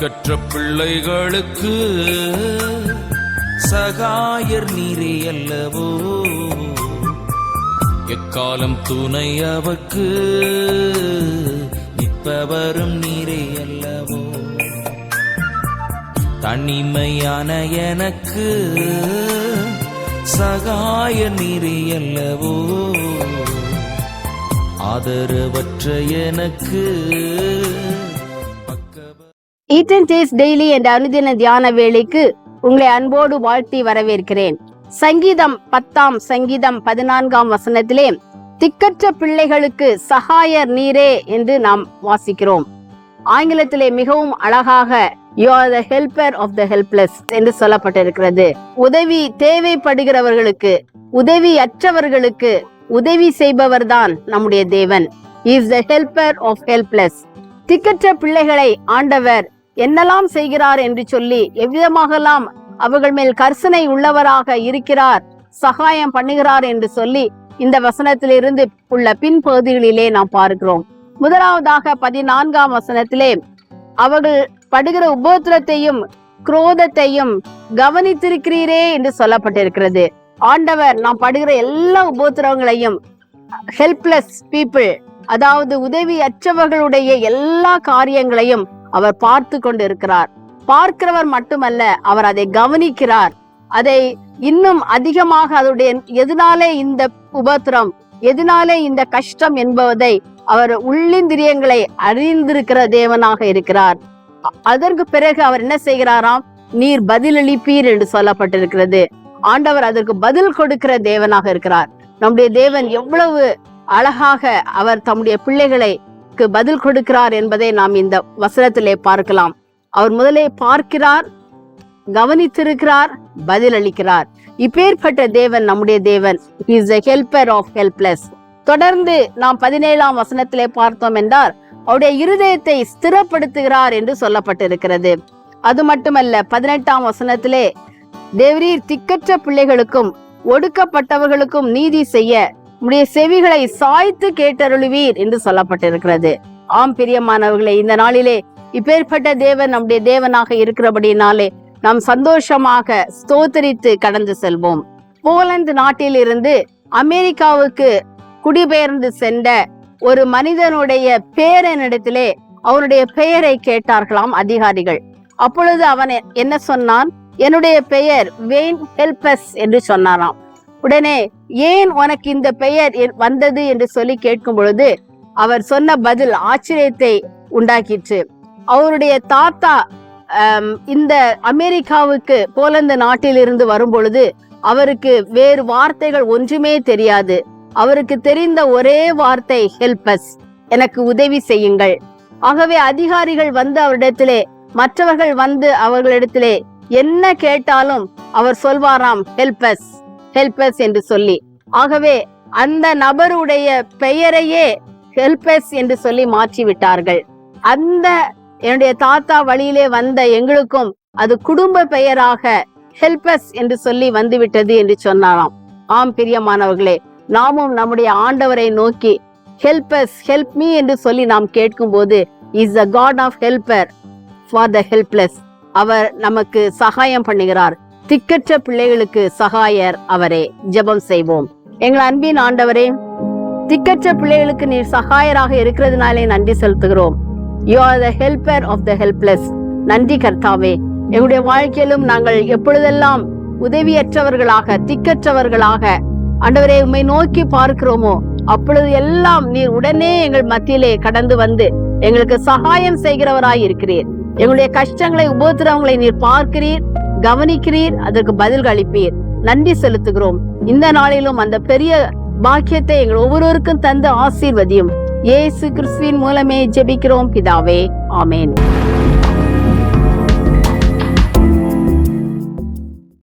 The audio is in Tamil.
கற்ற பிள்ளைகளுக்கு சகாயர் நீரே அல்லவோ? எக்காலம் துணை அவக்கு நிற்பவரும் நீரே அல்லவோ? தனிமையான எனக்கு சகாய நீரே அல்லவோ? ஆதரவற்ற எனக்கு ஈட்டன் டேஸ் டெய்லி என்ற அனுதின தியான வேலைக்கு உங்களை அன்போடு வாழ்த்தி வரவேற்கிறேன். சங்கீதம் பத்தாம் சங்கீதம் பதினான்காம் வசனத்திலே திக்கற்ற பிள்ளைகளுக்கு சகாயர் நீரே என்று நாம் வாசிக்கிறோம். ஆங்கிலத்திலே மிகவும் அழகாக you are the helper of the helpless என்று சொல்லப்பட்டிருக்கிறது. உதவி தேவைப்படுகிறவர்களுக்கு உதவி அற்றவர்களுக்கு உதவி செய்பவர்தான் நம்முடைய தேவன். Is the helper of helpless திக்கற்ற பிள்ளைகளை ஆண்டவர் என்னெல்லாம் செய்கிறார் என்று சொல்லி எவ்விதமாகலாம் அவர்கள் மேல் கர்சனை உள்ளவராக இருக்கிறார் சகாயம் பண்ணுகிறார் என்று சொல்லி இந்த வசனத்திலிருந்து உள்ள பின்பகுதிகளிலே நாம் பார்க்கிறோம். முதலாவதாக பதினான்காம் வசனத்திலே அவர்கள் படுகிற உபோத்திரத்தையும் குரோதத்தையும் கவனித்திருக்கிறீரே என்று சொல்லப்பட்டிருக்கிறது. ஆண்டவர் நாம் படுகிற எல்லா உபோத்திரங்களையும் ஹெல்ப்லெஸ் பீப்புள் அதாவது உதவி அற்றவர்களுடைய எல்லா காரியங்களையும் அவர் பார்த்து கொண்டிருக்கிறார். பார்க்கிறவர் மட்டுமல்ல அவர் அதை கவனிக்கிறார். அதை இன்னும் அதிகமாக அதனுடைய எதனாலே இந்த உபத்திரம் எதனாலே இந்த கஷ்டம் என்பதை அவர் உள்ளிந்திரியங்களை அறிந்திருக்கிற தேவனாக இருக்கிறார். அதற்கு பிறகு அவர் என்ன செய்கிறாராம்? நீர் பதிலளிப்பீர் என்று சொல்லப்பட்டிருக்கிறது. ஆண்டவர் அதற்கு பதில் கொடுக்கிற தேவனாக இருக்கிறார். நம்முடைய தேவன் எவ்வளவு அழகாக அவர் தம்முடைய பிள்ளைகளை அதற்கு பதில் கொடுக்கிறார் என்பதை நாம் இந்த வசனத்திலே பார்க்கலாம். அவர் முதலே பார்க்கிறார் கவனித்திருக்கிறார் பதில் அளிக்கிறார் இப்பேற்பட்ட தேவன் நம்முடைய தேவன். இஸ் ஹெல்பர் ஆஃப் ஹெல்ப்லெஸ் தொடர்ந்து நாம் பதினேழாம் வசனத்திலே பார்த்தோம் என்றால் அவருடைய இருதயத்தை ஸ்திரப்படுத்துகிறார் என்று சொல்லப்பட்டிருக்கிறது. அது மட்டுமல்ல பதினெட்டாம் வசனத்திலே தேவரீர் திக்கற்ற பிள்ளைகளுக்கும் ஒடுக்கப்பட்டவர்களுக்கும் நீதி செய்ய உம்முடைய செவிகளை சாய்த்து கேட்டருளுவீர் என்று சொல்லப்பட்டிருக்கிறது. ஆம் பிரியமானவர்களே இந்த நாளிலே இப்பேற்பட்ட தேவன் நம்முடைய தேவனாக இருக்கிறபடினாலே நாம் சந்தோஷமாக ஸ்தோத்தரித்து கடந்து செல்வோம். போலந்து நாட்டிலிருந்து அமெரிக்காவுக்கு குடிபெயர்ந்து சென்ற ஒரு மனிதனுடைய பேரனிடத்திலே அவனுடைய பெயரை கேட்டார்களாம் அதிகாரிகள். அப்பொழுது அவன் என்ன சொன்னான்? என்னுடைய பெயர் வெயின் ஹெல்பஸ் என்று சொன்னாராம். உடனே ஏன் உனக்கு இந்த பெயர் வந்தது என்று சொல்லி கேட்கும் பொழுது அவர் சொன்ன பதில் ஆச்சரியத்தை உண்டாக்கிற்று. அவருடைய தாத்தா இந்த அமெரிக்காவுக்கு போலந்து நாட்டிலிருந்து வரும் பொழுது அவருக்கு வேறு வார்த்தைகள் ஒன்றுமே தெரியாது. அவருக்கு தெரிந்த ஒரே வார்த்தை ஹெல்பஸ் எனக்கு உதவி செய்யுங்கள். ஆகவே அதிகாரிகள் வந்து அவரிடத்திலே மற்றவர்கள் வந்து அவர்களிடத்திலே என்ன கேட்டாலும் அவர் சொல்வாராம் ஹெல்பஸ் ஹெல்பஸ் என்று சொல்லி. ஆகவே அந்த நபருடைய பெயரையே ஹெல்பஸ் என்று சொல்லி மாற்றி விட்டார்கள் அந்த என்னுடைய தாத்தா வழியிலே வந்த எங்களுக்கும் அது குடும்ப பெயராக ஹெல்பஸ் என்று சொல்லி வந்துவிட்டது என்று சொன்னாராம். ஆம் பிரியமானவர்களே நாமும் நம்முடைய ஆண்டவரை நோக்கி ஹெல்பஸ் ஹெல்ப் மீ என்று சொல்லி நாம் கேட்கும் போது is a god of helper for the helpless அவர் நமக்கு சகாயம் பண்ணுகிறார். திக்கற்ற பிள்ளைகளுக்கு சகாயர் அவரே. ஜெபம் செய்வோம். எங்கள் அன்பின் ஆண்டவரே திக்கற்ற பிள்ளைகளுக்கு நீர் சகாயராக இருக்கிறதுனாலே நன்றி செலுத்துகிறோம். You are the helper of the helpless நன்றி கர்த்தாவே. எங்களுடைய வாழ்க்கையிலும் நாங்கள் எப்பொழுதெல்லாம் உதவியற்றவர்களாக திக்கற்றவர்களாக ஆண்டவரே உம்மை நோக்கி பார்க்கிறோமோ அப்பொழுது எல்லாம் நீர் உடனே எங்கள் மத்தியிலே கடந்து வந்து எங்களுக்கு சகாயம் செய்கிறவராய் இருக்கிறீர். எங்களுடைய கஷ்டங்களை உபோத்திரவங்களை நீர் பார்க்கிறீர். கவனிக்கிறீர் அதற்கு பதில் அளிப்பீர். நன்றி செலுத்துகிறோம். இந்த நாளிலும் அந்த பெரிய பாக்கியத்தை எங்கள் ஒவ்வொருவருக்கும் தந்து ஆசீர்வதியும். இயேசு கிறிஸ்துவின் மூலமே ஜெபிக்கிறோம் பிதாவே. ஆமேன்.